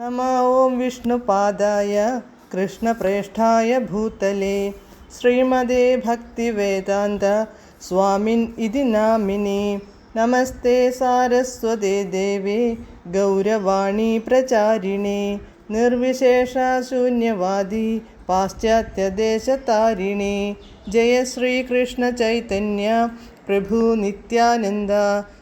नम ॐ विष्णुपादाय कृष्णप्रेष्ठाय भूतले श्रीमदे भक्तिवेदान्त स्वामिन् इति नामिनि। नमस्ते सारस्वते देवे गौरवाणी प्रचारिणे। निर्विशेषशून्यवादी पाश्चात्यदेशतारिणे। जय श्रीकृष्णचैतन्य।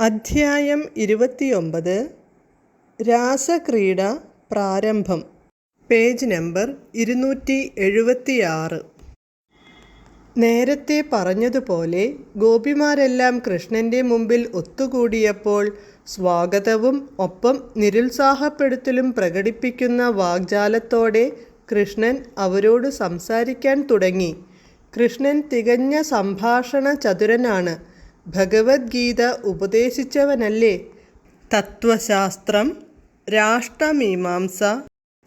അധ്യായം ഇരുപത്തിയൊമ്പത് രാസക്രീഡ പ്രാരംഭം. പേജ് നമ്പർ ഇരുന്നൂറ്റി എഴുപത്തിയാറ് നേരത്തെ പറഞ്ഞതുപോലെ ഗോപിമാരെല്ലാം കൃഷ്ണന്റെ മുമ്പിൽ ഒത്തുകൂടിയപ്പോൾ സ്വാഗതവും ഒപ്പം നിരുത്സാഹപ്പെടുത്തലും പ്രകടിപ്പിക്കുന്ന വാഗ്ജാലത്തോടെ കൃഷ്ണൻ അവരോട് സംസാരിക്കാൻ തുടങ്ങി. കൃഷ്ണൻ തികഞ്ഞ സംഭാഷണ ചതുരനാണ് ഭഗവത്ഗീത ഉപദേശിച്ചവനല്ലേ? തത്വശാസ്ത്രം രാഷ്ട്രമീമാംസ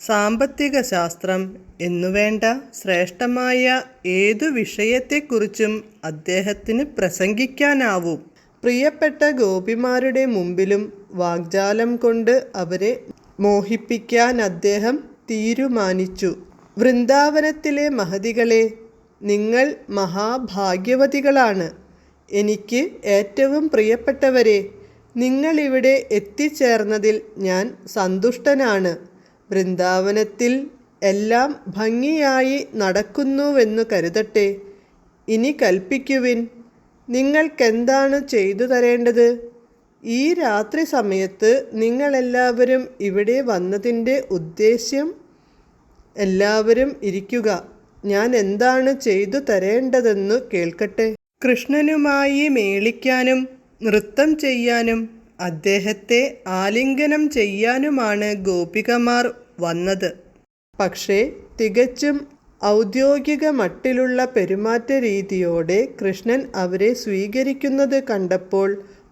സാമ്പത്തിക ശാസ്ത്രം എന്നുവേണ്ട ശ്രേഷ്ഠമായ ഏതു വിഷയത്തെക്കുറിച്ചും അദ്ദേഹത്തിന് പ്രസംഗിക്കാനാവും. പ്രിയപ്പെട്ട ഗോപിമാരുടെ മുമ്പിലും വാഗ്ജാലം കൊണ്ട് അവരെ മോഹിപ്പിക്കാൻ അദ്ദേഹം തീരുമാനിച്ചു. വൃന്ദാവനത്തിലെ മഹതികളെ നിങ്ങൾ മഹാഭാഗ്യവതികളാണ്. എനിക്ക് ഏറ്റവും പ്രിയപ്പെട്ടവരെ നിങ്ങളിവിടെ എത്തിച്ചേർന്നതിൽ ഞാൻ സന്തുഷ്ടനാണ്. വൃന്ദാവനത്തിൽ എല്ലാം ഭംഗിയായി നടക്കുന്നുവെന്നു കരുതട്ടെ. ഇനി കൽപ്പിക്കുവിൻ നിങ്ങൾക്കെന്താണ് ചെയ്തു തരേണ്ടത്? ഈ രാത്രി സമയത്ത് നിങ്ങളെല്ലാവരും ഇവിടെ വന്നതിന്റെ ഉദ്ദേശ്യം? എല്ലാവരും ഇരിക്കുക ഞാൻ എന്താണ് ചെയ്തു തരേണ്ടതെന്നു കേൾക്കട്ടെ. കൃഷ്ണനുമായി മേളിക്കാനും നൃത്തം ചെയ്യാനും അദ്ദേഹത്തെ ആലിംഗനം ചെയ്യാനുമാണ് ഗോപികമാർ വന്നത്. പക്ഷേ തികച്ചും ഔദ്യോഗിക മട്ടിലുള്ള പെരുമാറ്റ രീതിയോടെ കൃഷ്ണൻ അവരെ സ്വീകരിക്കുന്നത് കണ്ടപ്പോൾ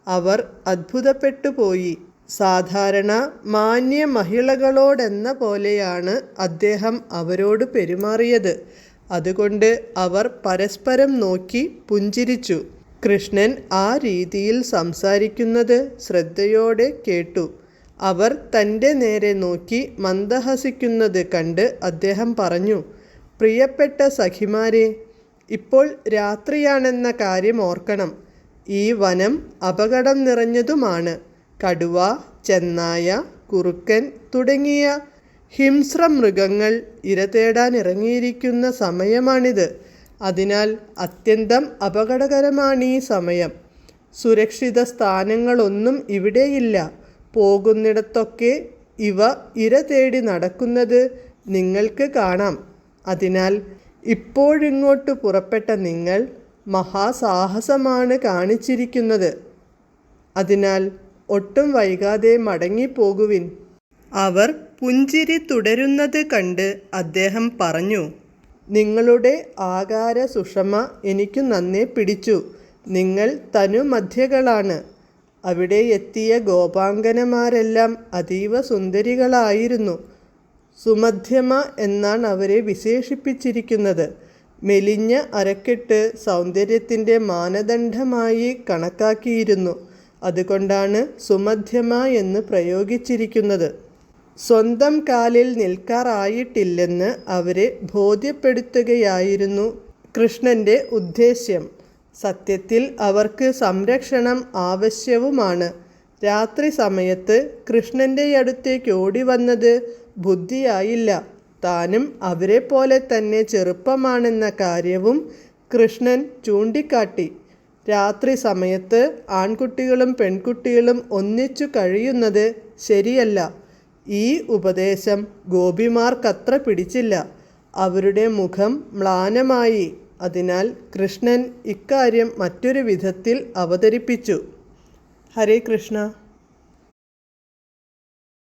അവർ അത്ഭുതപ്പെട്ടുപോയി സാധാരണ മാന്യ മഹിളകളോടെന്ന പോലെയാണ് അദ്ദേഹം അവരോട് പെരുമാറിയത്. അതുകൊണ്ട് അവർ പരസ്പരം നോക്കി പുഞ്ചിരിച്ചു. കൃഷ്ണൻ ആ രീതിയിൽ സംസാരിക്കുന്നത് ശ്രദ്ധയോടെ കേട്ടു. അവർ തന്റെ നേരെ നോക്കി മന്ദഹസിക്കുന്നത് കണ്ട് അദ്ദേഹം പറഞ്ഞു പ്രിയപ്പെട്ട സഖിമാരെ ഇപ്പോൾ രാത്രിയാണെന്ന കാര്യം ഓർക്കണം. ഈ വനം അപകടം നിറഞ്ഞതുമാണ്. കടുവ ചെന്നായ കുറുക്കൻ തുടങ്ങിയ ഹിംസ്ര മൃഗങ്ങൾ ഇര തേടാൻ ഇറങ്ങിയിരിക്കുന്ന സമയമാണിത്. അതിനാൽ അത്യന്തം അപകടകരമാണ് ഈ സമയം. സുരക്ഷിത സ്ഥാനങ്ങളൊന്നും ഇവിടെയില്ല. പോകുന്നിടത്തൊക്കെ ഇവ ഇര തേടി നടക്കുന്നത് നിങ്ങൾക്ക് കാണാം. അതിനാൽ ഇപ്പോഴിങ്ങോട്ട് പുറപ്പെട്ട നിങ്ങൾ മഹാസാഹസമാണ് കാണിച്ചിരിക്കുന്നത്. അതിനാൽ ഒട്ടും വൈകാതെ മടങ്ങിപ്പോകുവിൻ. അവർ പുഞ്ചിരി തുടരുന്നത് കണ്ട് അദ്ദേഹം പറഞ്ഞു നിങ്ങളുടെ ആകാര സുഷമ എനിക്ക് നന്നേ പിടിച്ചു. നിങ്ങൾ തനുമധ്യകളാണ്. അവിടെ എത്തിയ ഗോപാംഗനമാരെല്ലാം അതീവ സുന്ദരികളായിരുന്നു. സുമധ്യമ എന്നാണ് അവരെ വിശേഷിപ്പിച്ചിരിക്കുന്നത്. മെലിഞ്ഞ അരക്കെട്ട് സൗന്ദര്യത്തിന്റെ മാനദണ്ഡമായി കണക്കാക്കിയിരുന്നു. അതുകൊണ്ടാണ് സുമധ്യമ എന്ന് പ്രയോഗിച്ചിരിക്കുന്നത്. സ്വന്തം കാലിൽ നിൽക്കാറായിട്ടില്ലെന്ന് അവരെ ബോധ്യപ്പെടുത്തുകയായിരുന്നു കൃഷ്ണന്റെ ഉദ്ദേശ്യം. സത്യത്തിൽ അവർക്ക് സംരക്ഷണം ആവശ്യവുമാണ്. രാത്രി സമയത്ത് കൃഷ്ണന്റെ അടുത്തേക്ക് ഓടി വന്നത് ബുദ്ധിയായില്ല. താനും അവരെ പോലെ തന്നെ ചെറുപ്പമാണെന്ന കാര്യവും കൃഷ്ണൻ ചൂണ്ടിക്കാട്ടി. രാത്രി സമയത്ത് ആൺകുട്ടികളും പെൺകുട്ടികളും ഒന്നിച്ചു കഴിയുന്നത് ശരിയല്ല. ഈ ഉപദേശം ഗോപിമാർക്കത്ര പിടിച്ചില്ല. അവരുടെ മുഖം മ്ലാനമായി. അതിനാൽ കൃഷ്ണൻ ഇക്കാര്യം മറ്റൊരു വിധത്തിൽ അവതരിപ്പിച്ചു. ഹരേ കൃഷ്ണ.